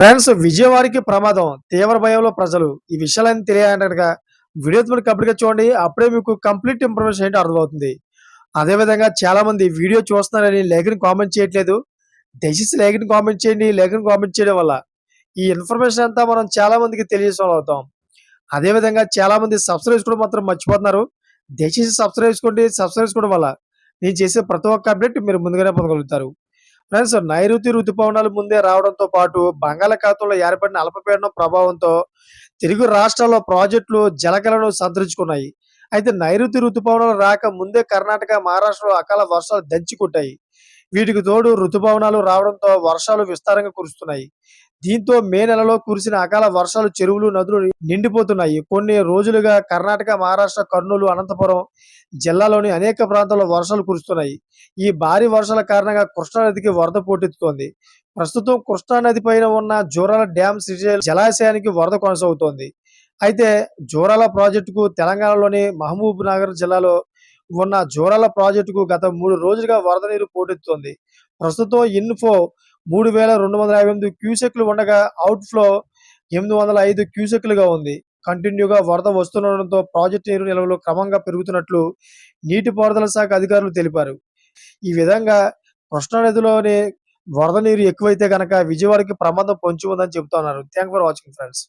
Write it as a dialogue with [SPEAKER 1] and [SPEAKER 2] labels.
[SPEAKER 1] Friends విజయవాడకి ప్రమాదం. తీవ్ర భయంలో ప్రజలు. ఈ విషయాలన్నీ తెలియాలంటే వీడియో మీరు కంప్లీట్ చూడండి. అప్పుడే మీకు కంప్లీట్ ఇన్ఫర్మేషన్ ఏంటో అర్థమవుతుంది. అదే విధంగా చాలా మంది వీడియో చూస్తున్నారని లేఖని కామెంట్ చేయట్లేదు. దయచేసి లేఖని కామెంట్ చేయండి. లేఖని కామెంట్ చేయడం వల్ల ఈ ఇన్ఫర్మేషన్ అంతా మనం చాలా మందికి తెలియజేసే అదేవిధంగా అదే విధంగా చాలా మంది సబ్స్క్రైబ్ కూడా మాత్రం మర్చిపోతున్నారు. దయచేసి సబ్స్క్రైబ్ చేసుకోండి. సబ్స్క్రైబ్ చేసుకోవడం వల్ల నేను చేసే ప్రతి ఒక్క అప్డేట్ మీరు ముందుగానే పొందగలుగుతారు. ఫ్రెండ్స్ నైరుతి రుతుపవనాలు ముందే రావడంతో పాటు బంగాళాఖాతంలో ఏర్పడిన అల్పపీడనం ప్రభావంతో తెలుగు రాష్ట్రాల్లో ప్రాజెక్టులు జలకలను సంతరించుకున్నాయి. అయితే నైరుతి రుతుపవనాలు రాక ముందే కర్ణాటక మహారాష్ట్రలో అకాల వర్షాలు దంచుకుంటాయి. వీటికి తోడు రుతుపవనాలు రావడంతో వర్షాలు విస్తారంగా కురుస్తున్నాయి. దీంతో మే నెలలో కురిసిన అకాల వర్షాలు చెరువులు నదులు నిండిపోతున్నాయి. కొన్ని రోజులుగా కర్ణాటక మహారాష్ట్ర కర్నూలు అనంతపురం జిల్లాలోని అనేక ప్రాంతాల్లో వర్షాలు కురుస్తున్నాయి. ఈ భారీ వర్షాల కారణంగా కృష్ణానదికి వరద పోటెత్తుతోంది ప్రస్తుతం కృష్ణానది పైన ఉన్న జోరాల డ్యామ్ శ్రీశైలం జలాశయానికి వరద కొనసాగుతోంది. అయితే జోరాల ప్రాజెక్టుకు తెలంగాణలోని మహబూబ్ నగర్ జిల్లాలో ఉన్న జోరాల ప్రాజెక్టుకు గత మూడు రోజులుగా వరద నీరు పోటెత్తుతోంది. ప్రస్తుతం ఇన్ఫో మూడు వేల రెండు వందల యాభై ఎనిమిది క్యూసెక్లు ఉండగా అవుట్ ఫ్లో ఎనిమిది వందల ఐదు క్యూసెక్లుగా ఉంది. కంటిన్యూగా వరద వస్తుండడంతో ప్రాజెక్టు నీరు నిల్వలు క్రమంగా పెరుగుతున్నట్లు నీటిపారుదల శాఖ అధికారులు తెలిపారు. ఈ విధంగా కృష్ణానదిలోని వరద నీరు ఎక్కువైతే గనక విజయవాడకి ప్రమాదం పొంచి ఉందని చెబుతున్నారు. Thank for watching friends.